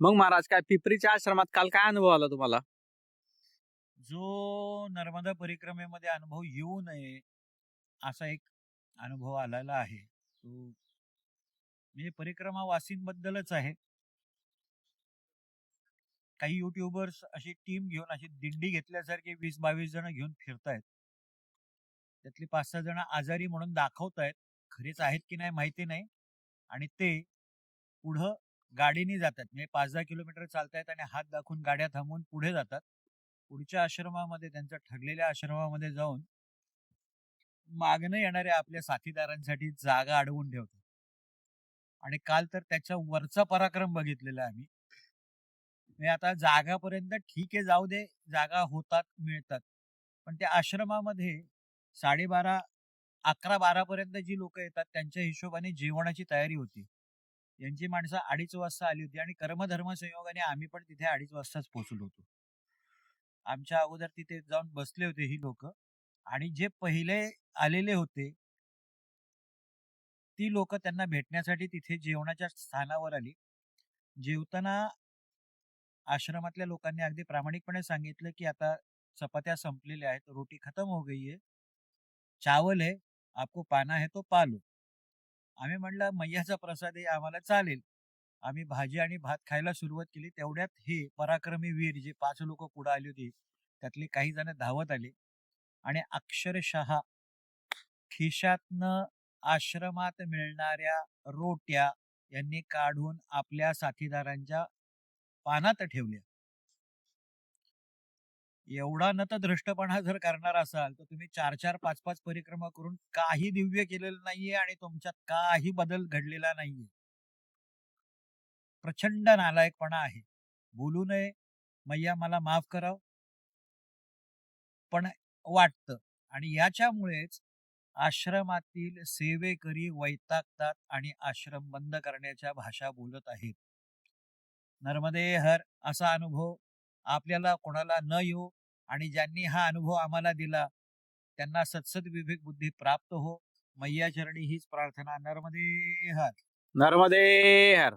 मग महाराज काय पिपरीच्या आश्रमात काल काय अनुभव आला तुम्हाला? जो नर्मदा परिक्रमेमध्ये अनुभव येऊ नये असा एक अनुभव आलेला आहे. तो म्हणजे परिक्रमा वासींबद्दलच आहे. काही युट्यूबर्स अशी टीम घेऊन अशी दिंडी घेतल्यासारखे वीस बावीस जण घेऊन फिरतायत. त्यातली पाच सहा जण आजारी म्हणून दाखवतायत. खरेच आहेत की नाही माहिती नाही. आणि ते पुढं गाडीने जातात. म्हणजे पाच दहा किलोमीटर चालतायत आणि हात दाखवून गाड्या थांबवून पुढे जातात. पुढच्या आश्रमामध्ये त्यांच्या ठरलेल्या आश्रमामध्ये जाऊन मागणं येणाऱ्या आपल्या साथीदारांसाठी जागा अडवून ठेवतात. आणि काल तर त्याच्या वरचा पराक्रम बघितलेला आम्ही. म्हणजे आता जागापर्यंत ठीक आहे जाऊ दे जागा होतात मिळतात. पण त्या आश्रमामध्ये साडेबारा अकरा बारा पर्यंत जी लोक येतात त्यांच्या हिशोबाने जेवणाची तयारी होती. यांची माणसं अडीच वाजता आली होती आणि कर्मधर्म संयोगाने आम्ही पण तिथे अडीच वाजताच पोहोचलो होतो. आमच्या अगोदर तिथे जाऊन बसले होते ही लोक आणि जे पहिले आलेले होते ती लोक त्यांना भेटण्यासाठी तिथे जेवणाच्या स्थानावर आली. जेवताना आश्रमातल्या लोकांनी अगदी प्रामाणिकपणे सांगितलं की आता चपात्या संपलेल्या आहेत रोटी खतम हो गई है चावल है आपको पाना है तो पालो आम्ही म्हणलं मैयाचा प्रसाद आहे आम्हाला चालेल. आम्ही भाजी आणि भात खायला सुरुवात केली. तेवढ्यात हे पराक्रमी वीर जे पाच लोक पुढे आली होती त्यातले काही जण धावत आले. आणि अक्षरशः खिशातनं आश्रमात मिळणाऱ्या रोट्या यांनी काढून आपल्या साथीदारांच्या पानात ठेवल्या. एवढा नतद्रष्टपणा जर करणार असाल तर तुम्ही चार चार पाच पाच परिक्रमा करून काही दिव्य केलेलं नाहीये आणि तुमच्यात काही बदल घडलेला नाहीये. प्रचंड नालायकपणा आहे. बोलू नये. मैया मला माफ कराव. पण वाटतं. आणि याच्यामुळेच आश्रमातील सेवेकरी वैतागतात आणि आश्रम बंद करण्याच्या भाषा बोलत आहेत. नर्मदे हर असा अनुभव आपल्याला कोणाला न येऊ आणि ज्यांनी हा अनुभव आम्हाला दिला त्यांना सत्सद विवेक बुद्धी प्राप्त हो. मैया चरणी हीच प्रार्थना. नर्मदे हर. नर्मदे हर.